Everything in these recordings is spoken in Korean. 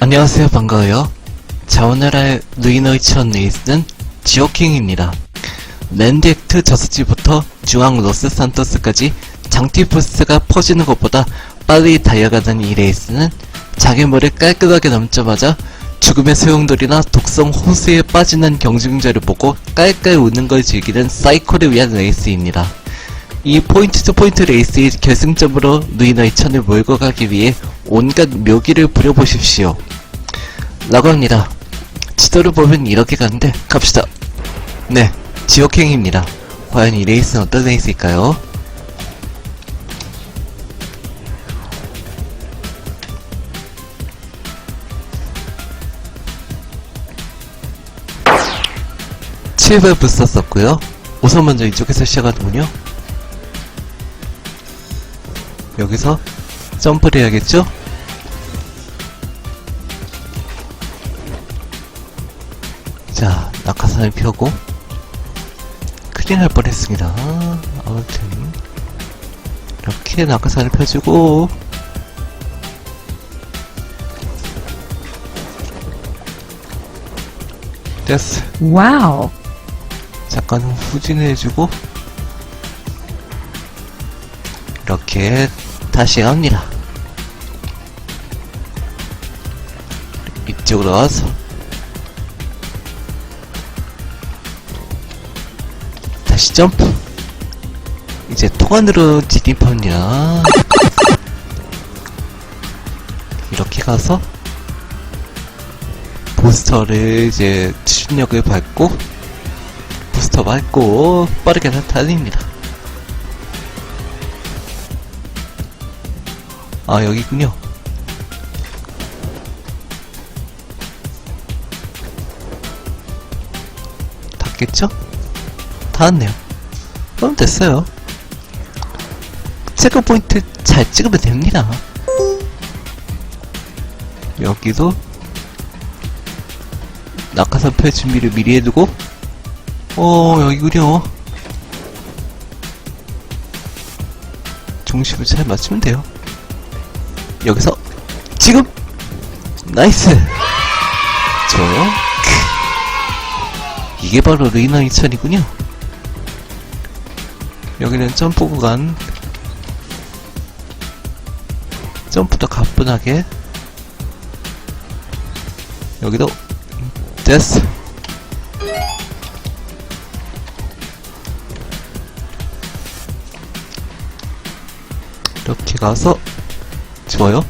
안녕하세요. 반가워요. 자 오늘 할 루이너의 천 레이스는 지오킹입니다. 랜드 액트 저수지부터 중앙 로스 산토스까지 장티 포스가 퍼지는 것보다 빨리 달려가는 이 레이스는 장애물을 깔끔하게 넘자마자 죽음의 소용돌이나 독성 호수에 빠지는 경쟁자를 보고 깔깔 웃는 걸 즐기는 사이코를 위한 레이스입니다. 이 포인트 투 포인트 레이스의 결승점으로 루이너의 천을 몰고 가기 위해 온갖 묘기를 부려보십시오. 라고 합니다. 지도를 보면 이렇게 가는데 갑시다. 네, 지옥행입니다. 과연 이 레이스는 어떤 레이스일까요? 칠발 부스 썼고요. 우선 먼저 이쪽에서 시작하는군요. 여기서 점프를 해야겠죠? 자, 낙하산을 펴고 큰일 날 뻔했습니다. 아무튼 이렇게 낙하산을 펴주고 됐어. Wow. 잠깐 후진을 해주고 이렇게 다시 갑니다 이쪽으로 와서 점프 이제 통안으로 진입합니다 이렇게 가서 보스터를 이제 추진력을 밟고 부스터 밟고 빠르게 달립니다. 아 여기군요. 닿겠죠? 닿았네요. 그럼 됐어요. 체크 포인트 잘 찍으면 됩니다. 여기도 낙하산 펼 준비를 미리 해두고 어, 여기군요. 중심을 잘 맞추면 돼요. 여기서, 지금! 나이스! 크. 이게 바로 루이너 2000이군요. 여기는 점프 구간. 점프도 가뿐하게. 여기도, 됐어. 이렇게 가서 좋아요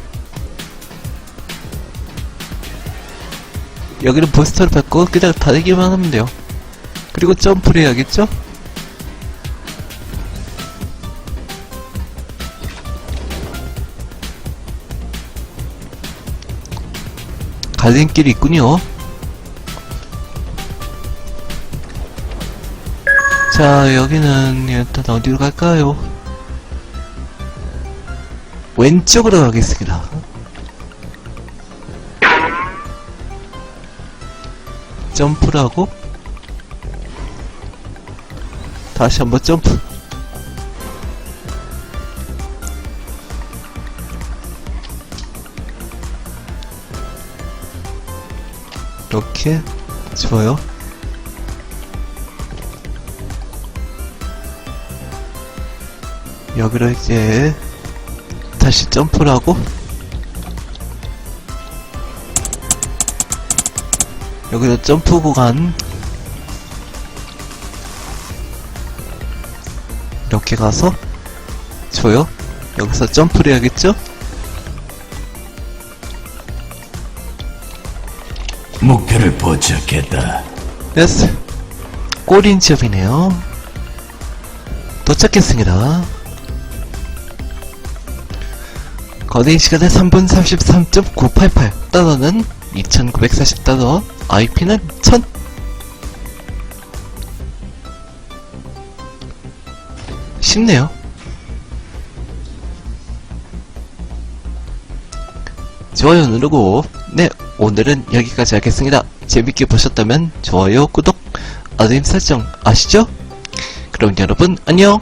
여기는 부스터를 밟고 그냥 다니기만 하면 돼요 그리고 점프를 해야겠죠? 갈림길이 있군요 자 여기는 일단 어디로 갈까요? 왼쪽으로 가겠습니다. 점프를 하고 다시 한번 점프 이렇게 좋아요 여기로 이제 다시 점프를 하고 여기서 점프 구간 이렇게 가서 줘요 여기서 점프를 해야겠죠? 목표를 포착했다. 됐어. 꼬린 지역이네요. 도착했습니다. 거대인 시간은 3분 33.988 달러는 2940 달러 IP는 1000 쉽네요. 좋아요 누르고 네 오늘은 여기까지 하겠습니다 재밌게 보셨다면 좋아요 구독 알림 설정 아시죠? 그럼 여러분 안녕